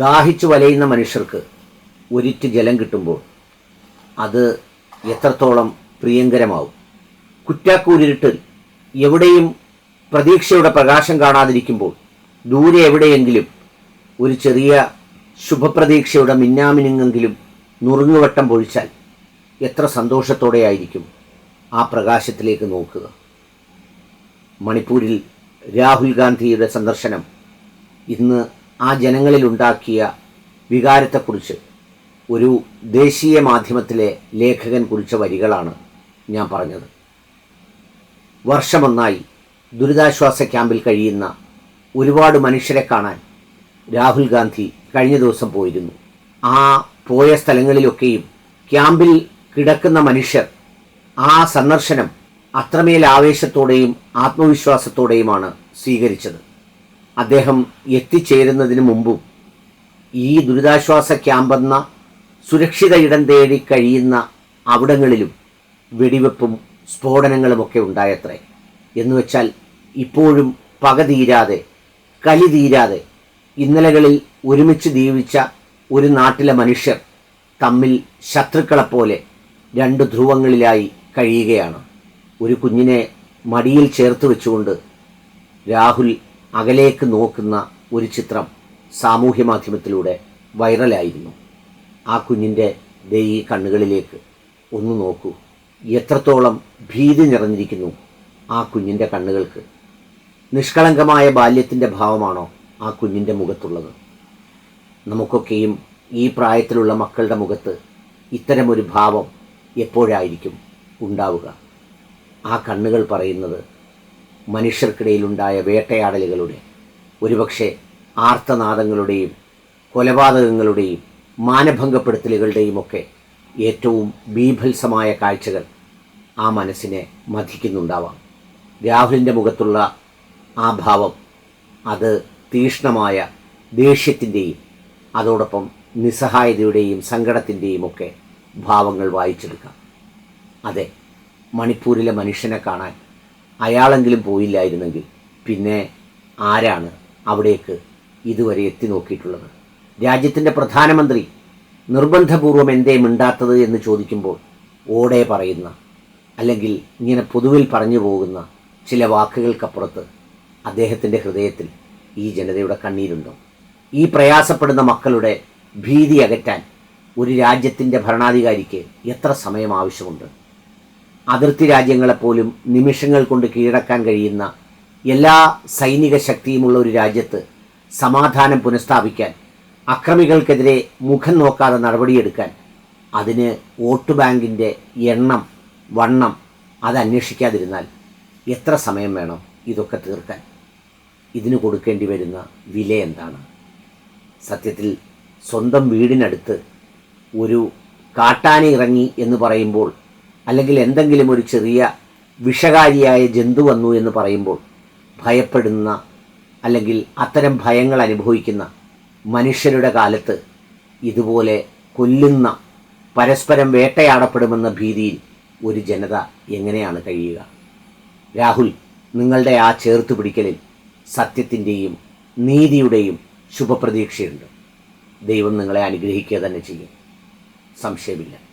ദാഹിച്ചു വലയുന്ന മനുഷ്യർക്ക് ഒരിറ്റ് ജലം കിട്ടുമ്പോൾ അത് എത്രത്തോളം പ്രിയങ്കരമാവും. കുറ്റാക്കൂരിട്ട് എവിടെയും പ്രതീക്ഷയുടെ പ്രകാശം കാണാതിരിക്കുമ്പോൾ ദൂരെ എവിടെയെങ്കിലും ഒരു ചെറിയ ശുഭപ്രതീക്ഷയുടെ മിന്നാമിനുങ്ങെങ്കിലും നുറുങ്ങുവട്ടം പൊഴിച്ചാൽ എത്ര സന്തോഷത്തോടെയായിരിക്കും ആ പ്രകാശത്തിലേക്ക് നോക്കുക. മണിപ്പൂരിൽ രാഹുൽ ഗാന്ധിയുടെ സന്ദർശനം ഇന്ന് ആ ജനങ്ങളിൽ ഉണ്ടാക്കിയ വികാരത്തെക്കുറിച്ച് ഒരു ദേശീയ മാധ്യമത്തിലെ ലേഖകൻ കുറിച്ച വരികളാണ് ഞാൻ പറഞ്ഞത്. വർഷമൊന്നായി ദുരിതാശ്വാസ ക്യാമ്പിൽ കഴിയുന്ന ഒരുപാട് മനുഷ്യരെ കാണാൻ രാഹുൽ ഗാന്ധി കഴിഞ്ഞ ദിവസം പോയിരുന്നു. ആ പോയ സ്ഥലങ്ങളിലൊക്കെയും ക്യാമ്പിൽ കിടക്കുന്ന മനുഷ്യർ ആ സന്ദർശനം അത്രമേൽ ആവേശത്തോടെയും ആത്മവിശ്വാസത്തോടെയുമാണ് സ്വീകരിച്ചത്. അദ്ദേഹം എത്തിച്ചേരുന്നതിന് മുമ്പും ഈ ദുരിതാശ്വാസ ക്യാമ്പെന്ന സുരക്ഷിത ഇടം തേടി കഴിയുന്ന അവിടങ്ങളിലും വെടിവെപ്പും സ്ഫോടനങ്ങളുമൊക്കെ ഉണ്ടായത്രേ. എന്നുവെച്ചാൽ ഇപ്പോഴും പക തീരാതെ കലി തീരാതെ ഇന്നലകളിൽ ഒരുമിച്ച് ജീവിച്ച ഒരു നാട്ടിലെ മനുഷ്യർ തമ്മിൽ ശത്രുക്കളെപ്പോലെ രണ്ട് ധ്രുവങ്ങളിലായി കഴിയുകയാണ്. ഒരു കുഞ്ഞിനെ മടിയിൽ ചേർത്ത് വെച്ചുകൊണ്ട് രാഹുൽ അകലേക്ക് നോക്കുന്ന ഒരു ചിത്രം സാമൂഹ്യ മാധ്യമത്തിലൂടെ വൈറലായിരുന്നു. ആ കുഞ്ഞിന്റെ ദേ ഈ കണ്ണുകളിലേക്ക് ഒന്ന് നോക്കൂ. എത്രത്തോളം ഭീതി നിറഞ്ഞിരിക്കുന്നു ആ കുഞ്ഞിന്റെ കണ്ണുകൾക്ക്. നിഷ്കളങ്കമായ ബാല്യത്തിന്റെ ഭാവമാണോ ആ കുഞ്ഞിന്റെ മുഖത്തുള്ളത്. നമുക്കൊക്കെയും ഈ പ്രായത്തിലുള്ള മക്കളുടെ മുഖത്ത് ഇത്തരമൊരു ഭാവം എപ്പോഴായിരിക്കും ഉണ്ടാവുക? ആ കണ്ണുകൾ പറയുന്നത് മനുഷ്യർക്കിടയിലുണ്ടായ വേട്ടയാടലുകളുടെ ഒരുപക്ഷെ ആർത്തനാദങ്ങളുടെയും കൊലപാതകങ്ങളുടെയും മാനഭംഗപ്പെടുത്തലുകളുടെയും ഒക്കെ ഏറ്റവും ബീഭത്സമായ കാഴ്ചകൾ ആ മനസ്സിനെ മഥിക്കുന്നുണ്ടാവാം. രാഹുലിന്റെ മുഖത്തുള്ള ആ ഭാവം അത് തീഷ്ണമായ ദേഷ്യത്തിന്റെയും അതോടൊപ്പം നിസ്സഹായതയുടെയും സങ്കടത്തിന്റെയും ഒക്കെ ഭാവങ്ങൾ വായിച്ചെടുക്കാം. അതെ മണിപ്പൂരിലെ മനുഷ്യനെ കാണാൻ അയാളെങ്കിലും പോയില്ലായിരുന്നെങ്കിൽ പിന്നെ ആരാണ് അവിടേക്ക് ഇതുവരെ എത്തി നോക്കിയിട്ടുള്ളത്? രാജ്യത്തിന്റെ പ്രധാനമന്ത്രി നിർബന്ധപൂർവം എന്തേ മിണ്ടാത്തത് എന്ന് ചോദിക്കുമ്പോൾ ഓടെ പറയുന്ന അല്ലെങ്കിൽ ഇങ്ങനെ പൊതുവിൽ പറഞ്ഞു പോകുന്ന ചില വാക്കുകൾക്കപ്പുറത്ത് അദ്ദേഹത്തിന്റെ ഹൃദയത്തിൽ ഈ ജനതയുടെ കണ്ണീരുണ്ടോ? ഈ പ്രയാസപ്പെടുന്ന മക്കളുടെ ഭീതി അകറ്റാൻ ഒരു രാജ്യത്തിന്റെ ഭരണാധികാരിക്ക് എത്ര സമയം ആവശ്യമുണ്ട്? അതിർത്തി രാജ്യങ്ങളെപ്പോലും നിമിഷങ്ങൾ കൊണ്ട് കീഴടക്കാൻ കഴിയുന്ന എല്ലാ സൈനിക ശക്തിയുമുള്ള ഒരു രാജ്യത്ത് സമാധാനം പുനഃസ്ഥാപിക്കാൻ അക്രമികൾക്കെതിരെ മുഖം നോക്കാതെ നടപടിയെടുക്കാൻ അതിന് വോട്ട് ബാങ്കിന്റെ എണ്ണം വണ്ണം അതന്വേഷിക്കാതിരുന്നാൽ എത്ര സമയം വേണം ഇതൊക്കെ തീർക്കാൻ? ഇതിന് കൊടുക്കേണ്ടി വരുന്ന വില എന്താണ്? സത്യത്തിൽ സ്വന്തം വീടിനടുത്ത് ഒരു കാട്ടാന ഇറങ്ങി എന്ന് പറയുമ്പോൾ അല്ലെങ്കിൽ എന്തെങ്കിലും ഒരു ചെറിയ വിഷകാരിയായ ജന്തു വന്നു എന്ന് പറയുമ്പോൾ ഭയപ്പെടുന്ന അല്ലെങ്കിൽ അത്തരം ഭയങ്ങൾ അനുഭവിക്കുന്ന മനുഷ്യരുടെ കാലത്ത് ഇതുപോലെ കൊല്ലുന്ന പരസ്പരം വേട്ടയാടപ്പെടുമെന്ന ഭീതിയിൽ ഒരു ജനത എങ്ങനെയാണ് കഴിയുക? രാഹുൽ നിങ്ങളുടെ ആ ചേർത്ത് പിടിക്കലിൽ സത്യത്തിന്റെയും നീതിയുടെയും ശുഭപ്രതീക്ഷയുണ്ട്. ദൈവം നിങ്ങളെ അനുഗ്രഹിക്കുക തന്നെ ചെയ്യും. സംശയമില്ല.